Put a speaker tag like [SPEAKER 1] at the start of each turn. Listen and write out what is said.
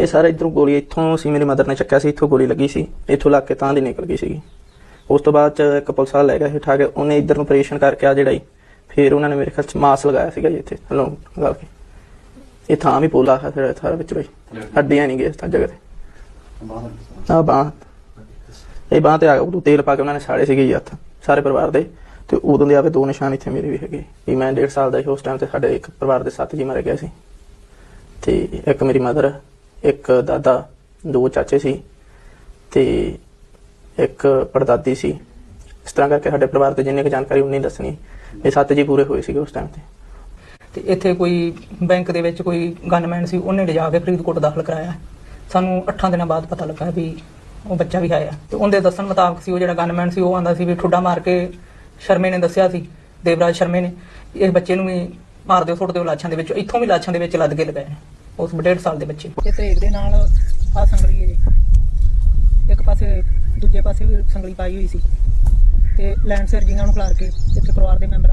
[SPEAKER 1] ਇਹ ਸਾਰਾ ਇਧਰੋਂ ਗੋਲੀ ਇੱਥੋਂ ਸੀ, ਮੇਰੇ ਮਦਰ ਨੇ ਚੱਕਿਆ ਸੀ, ਇੱਥੋਂ ਗੋਲੀ ਲੱਗੀ ਸੀ, ਇੱਥੋਂ ਲੱਗ ਕੇ ਤਾਂ ਦੀ ਨਿਕਲ ਗਈ ਸੀਗੀ। ਉਸ ਤੋਂ ਬਾਅਦ ਚ ਇੱਕ ਪੁਲਿਸ ਲੈ ਗਿਆ ਸੀ, ਉਠਾ ਕੇ ਉਹਨੇ ਇੱਧਰ ਨੂੰ ਆਪਰੇਸ਼ਨ ਕਰਕੇ ਆ ਜਿਹੜਾ ਹੀ, ਫਿਰ ਉਹਨਾਂ ਨੇ ਮੇਰੇ ਖਿਆਲ ਮਾਸ ਲਗਾਇਆ ਸੀਗਾ ਜੀ ਇੱਥੇ, ਹਲੋਂ, ਲਗਾ ਕੇ। ਇਹ ਥਾਂ ਵੀ ਪੋਲਾ ਹੈ ਫਿਰ ਸਾਰਾ ਵਿੱਚ ਬਈ, ਹੱਡੀਆਂ ਨਹੀਂ ਗਏ ਤਾਂ ਜਗ੍ਹਾ ਤੇ। ਆ ਬਾਂਹ ਇਹ ਬਾਂਹ ਤੇ ਆ ਉਦੋਂ ਤੇਲ ਪਾ ਕੇ ਉਹਨਾਂ ਨੇ ਸਾੜੇ ਸੀਗੇ ਜੀ ਹੱਥ, ਸਾਰੇ ਪਰਿਵਾਰ ਦੇ। ਤੇ ਉਦੋਂ ਦੇ ਆਵੇ ਦੋ ਨਿਸ਼ਾਨ ਇੱਥੇ ਮੇਰੇ ਵੀ ਹੈਗੇ। ਵੀ ਮੈਂ 1.5 ਸਾਲ ਦਾ ਸੀ, ਉਸ ਟਾਈਮ ਤੇ ਸਾਡੇ ਇੱਕ ਪਰਿਵਾਰ ਦੇ ਸੱਤ ਜੀ ਮਾਰੇ ਗਏ ਸੀ। ਤੇ ਇੱਕ ਮੇਰੀ ਮਦਰ ਇੱਕ ਦਾਦਾ, ਦੋ ਚਾਚੇ ਸੀ ਤੇ ਇੱਕ ਪੜਦਾਦੀ ਸੀ। ਇਸ ਤਰ੍ਹਾਂ ਕਰਕੇ ਸਾਡੇ ਪਰਿਵਾਰ ਤੇ ਜਿੰਨੀ ਕੁ ਜਾਣਕਾਰੀ ਉਨੀ ਦੱਸਣੀ। ਇਹ ਸੱਤ ਜੀ ਪੂਰੇ ਹੋਏ ਸੀਗੇ ਉਸ ਟਾਈਮ ਤੇ।
[SPEAKER 2] ਤੇ ਇੱਥੇ ਕੋਈ ਬੈਂਕ ਦੇ ਵਿੱਚ ਕੋਈ ਗਨਮੈਨ ਸੀ, ਉਹਨੇ ਲਿਜਾ ਕੇ ਫਰੀਦਕੋਟ ਦਾਖਲ ਕਰਾਇਆ। ਸਾਨੂੰ 8 ਦਿਨਾਂ ਬਾਅਦ ਪਤਾ ਲੱਗਾ ਵੀ ਉਹ ਬੱਚਾ ਵੀ ਆਇਆ। ਤੇ ਉਹਦੇ ਦੱਸਣ ਮੁਤਾਬਕ ਸੀ, ਉਹ ਜਿਹੜਾ ਗਨਮੈਨ ਸੀ, ਉਹ ਆਂਦਾ ਸੀ ਵੀ ਠੁੱਡਾ ਮਾਰ ਕੇ ਸ਼ਰਮੇ ਨੇ ਦੱਸਿਆ ਸੀ, ਦੇਵਰਾਜ ਸ਼ਰਮੇ ਨੇ। ਇਹ ਬੱਚੇ ਨੂੰ ਵੀ ਮਾਰ ਦਿਓ, ਸੁੱਟ ਦਿਓ, ਲਾਸ਼ਾਂ ਦੇ ਵਿੱਚ, ਇੱਥੋਂ ਵੀ ਲਾਸ਼ਾਂ ਦੇ ਵਿੱਚ ਲੱਦ ਕੇ ਲਗਾਏ ਉਸ ਡੇਢ ਸਾਲ ਦੇ ਬੱਚੇ ਤੇ ਤੇਗ ਦੇ ਨਾਲ ਆ ਸੰਗਲੀ ਹੈ ਜੀ। ਇੱਕ ਪਾਸੇ, ਦੂਜੇ ਪਾਸੇ ਵੀ ਸੰਗਲੀ ਪਾਈ ਹੋਈ ਸੀ। ਤੇ ਲੈਂਡ ਸਰਜਿੰਗਾਂ ਨੂੰ ਖਿਲਾਰ ਕੇ ਇੱਥੇ ਪਰਿਵਾਰ ਦੇ ਮੈਂਬਰ